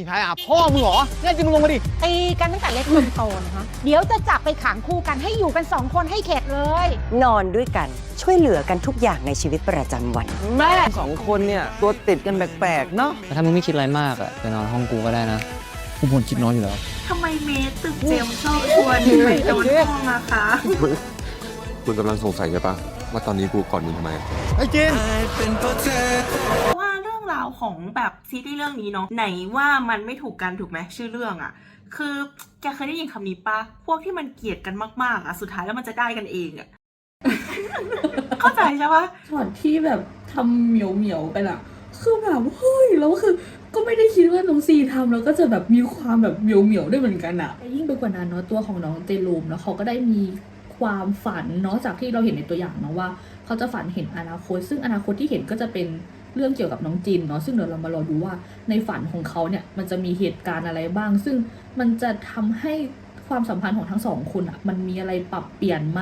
พี่พายอะพ่อมึงเหรอแน่จริงมึงลงมาดิ ตีกันตั้งแต่เล็กจนโตนะคะเดี๋ยวจะจับไปขังคู่กันให้อยู่กันสองคนให้เข็ดเลย นอนด้วยกันช่วยเหลือกันทุกอย่างในชีวิตประจำวัน แม่สองคนเนี่ย ตัวติดกันแปลกๆเนาะ แต่ถ้ามึงไม่คิดอะไรมากอะไปนอนห้องกูก็ได้นะกูบ่นคิดน้อยอยู่แล้ว ทำไมเมสตึกเจมส์ชอบชวนไปนอนห้องอะคะ คุณกำลังสงสัยใช่ปะว่าตอนนี้กูกอดมึงทำไม ไอ้จินเพราะว่าเรื่องราวของแบบซีรีส์เรื่องนี้เนาะไหนว่ามันไม่ถูกกันถูกไหมชื่อเรื่องอะคือแกเคยได้ยินคำนี้ปะพวกที่มันเกลียดกันมากๆอะสุดท้ายแล้วมันจะได้กันเองอะเข้าใจใช่ปะช็อตที่แบบทำเหมียวเหมียวๆกันอะคือแบบเฮ้ยแล้วคือก็ไม่ได้คิดว่าน้องซีทำแล้วก็จะแบบมีความแบบเหมียวเหมียวๆด้วยเหมือนกันอะแต่ยิ่งไปกว่านั้นเนาะตัวของน้องเจลูมแล้วเขาก็ได้มีความฝันเนาะจากที่เราเห็นในตัวอย่างเนาะว่า เขาจะฝันเห็นอนาคต ซึ่งอนาคตที่เห็นก็จะเป็น เรื่องเกี่ยวกับน้องจินเนาะซึ่งเดี๋ยวเรามารอดูว่าในฝันของเขาเนี่ยมันจะมีเหตุการณ์อะไรบ้าง ซึ่งมันจะทำให้ความสัมพันธ์ของทั้งสองคนอะมันมีอะไรปรับเปลี่ยนไหม